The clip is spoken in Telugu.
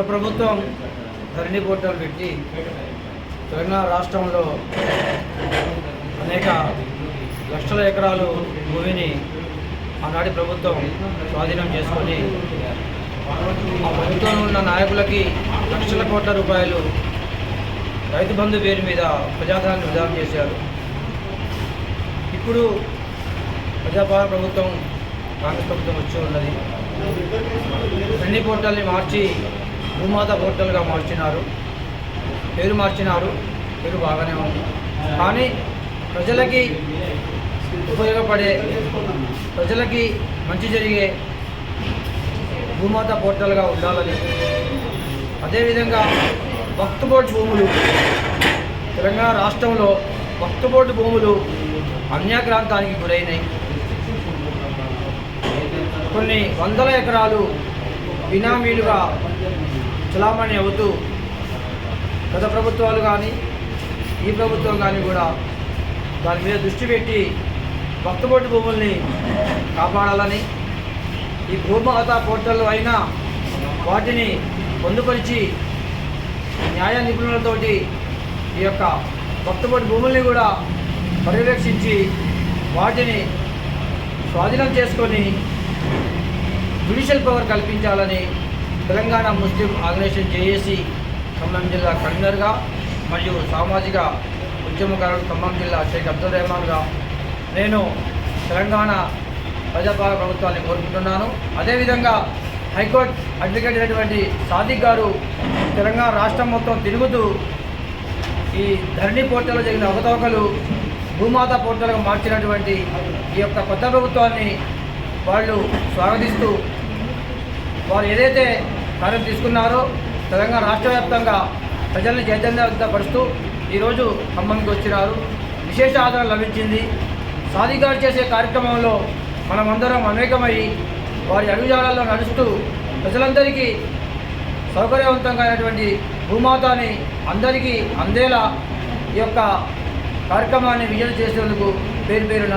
గత ప్రభుత్వం ధరణి పోర్టల్ పెట్టి తెలంగాణ రాష్ట్రంలో అనేక లక్షల ఎకరాలు భూమిని ఆనాటి ప్రభుత్వం స్వాధీనం చేసుకొని ఆ ప్రభుత్వంలో ఉన్న నాయకులకి లక్షల కోట్ల రూపాయలు రైతు బంధు పేరు మీద ప్రజాధనాన్ని విధానం చేశారు. ఇప్పుడు ప్రజాపాల ప్రభుత్వం కాంగ్రెస్ ప్రభుత్వం వచ్చి ఉన్నది. అన్ని పోర్టల్ని మార్చి భూమాత పోర్టల్గా మార్చినారు. పేరు మార్చినారు. పేరు బాగానే ఉంది. కానీ ప్రజలకి ఉపయోగపడే ప్రజలకి మంచి జరిగే భూమాత పోర్టల్గా ఉండాలని. అదేవిధంగా వక్త్ బోర్డు భూములు. తెలంగాణ రాష్ట్రంలో వక్త్ బోర్డు భూములు అన్యాక్రాంతానికి గురైనాయి. కొన్ని వందల ఎకరాలు బినామీలుగా చలామణి అవుతూ గత ప్రభుత్వాలు కానీ ఈ ప్రభుత్వం కానీ కూడా దాని మీద దృష్టి పెట్టి భక్తబొట్టు భూముల్ని కాపాడాలని ఈ భూమాత పోర్టల్ అయినా వాటిని పొందుపరిచి న్యాయ నిపుణులతోటి ఈ యొక్క భక్తబొట్టు భూముల్ని కూడా పర్యవేక్షించి వాటిని స్వాధీనం చేసుకొని జ్యుడిషియల్ పవర్ కల్పించాలని Telangana Muslim organisation JAC Khammam జిల్లా కన్వీనర్గా మరియు సామాజిక ఉద్యమకారుడు ఖమ్మం జిల్లా షేక్ అబ్దుల్ రెహమాన్గా నేను తెలంగాణ ప్రజాపాలన ప్రభుత్వాన్ని కోరుకుంటున్నాను. అదేవిధంగా హైకోర్టు అడ్వకేట్ అయినటువంటి సాదిక్ గారు తెలంగాణ రాష్ట్రం మొత్తం తిరుగుతూ ఈ ధరణి పోర్టల్లో జరిగిన అవతవకలు భూమాత పోర్టల్గా మార్చినటువంటి ఈ యొక్క కొత్త ప్రభుత్వాన్ని వాళ్ళు స్వాగతిస్తూ వారు ఏదైతే కార్యం తీసుకున్నారు. తెలంగాణ రాష్ట్ర వ్యాప్తంగా ప్రజలను చైతన్యపరుస్తూ ఈరోజు ఖమ్మంకి వచ్చినారు. విశేష ఆదరణ లభించింది. సాధికారు చేసే కార్యక్రమంలో మనమందరం అనేకమై వారి అడుగుజాలలో నడుస్తూ ప్రజలందరికీ సౌకర్యవంతంగా అయినటువంటి భూమాతని అందరికీ అందేలా ఈ యొక్క కార్యక్రమాన్ని విజయం చేసేందుకు పేరు పేరున